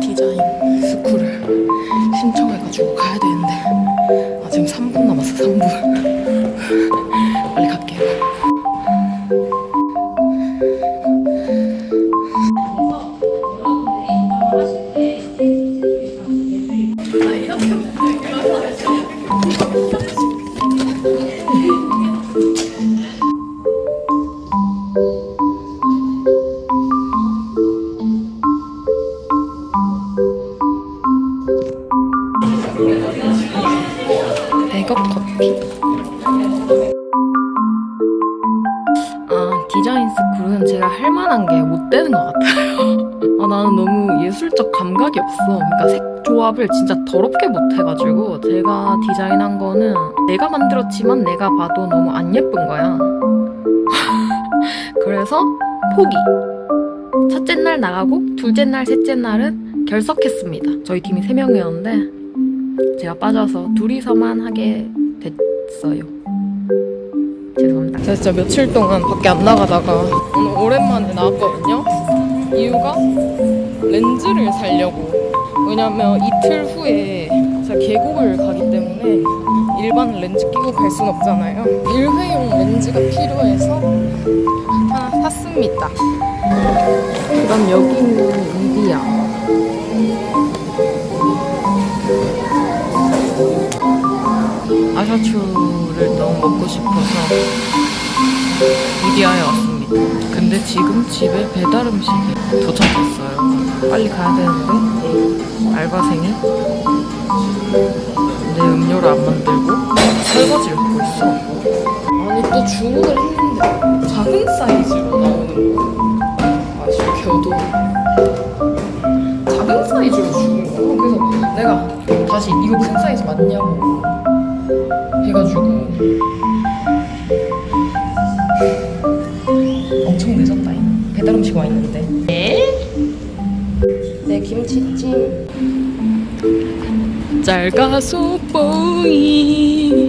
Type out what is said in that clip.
디자인 스쿨을 신청해가지고 가야 되는데 아 지금 3분 남았어 3분 백업 커피 아 디자인 스쿨은 제가 할 만한 게 못 되는 것 같아요. 아 나는 너무 예술적 감각이 없어. 그러니까 색 조합을 진짜 더럽게 못 해가지고 제가 디자인한 거는 내가 만들었지만 내가 봐도 너무 안 예쁜 거야. 그래서 포기. 첫째 날 나가고 둘째 날 셋째 날은 결석했습니다. 저희 팀이 세 명이었는데 제가 빠져서 둘이서만 하게 됐어요. 죄송합니다. 제가 진짜 며칠 동안 밖에 안 나가다가 오늘 오랜만에 나왔거든요. 이유가 렌즈를 살려고. 왜냐면 이틀 후에 제가 계곡을 가기 때문에 일반 렌즈 끼고 갈 순 없잖아요. 일회용 렌즈가 필요해서 하나 샀습니다. 그럼 여기는 미디야. 아샤추를 너무 먹고 싶어서 미디아에 왔습니다. 근데 지금 집에 배달 음식이 도착했어요. 빨리 가야 되는데 알바생이 내 음료를 안 만들고 설거지를 하고 있어. 아니 또 주문을 했는데 작은 사이즈로 나오는 거야. 아쉽 겨도 작은 사이즈로 거야. 그래서 내가 다시 이거 큰 사이즈 맞냐고 해가지고 엄청 늦었다잉 배달 음식 와 있는데. 내 김치찜. 잘 가소 보이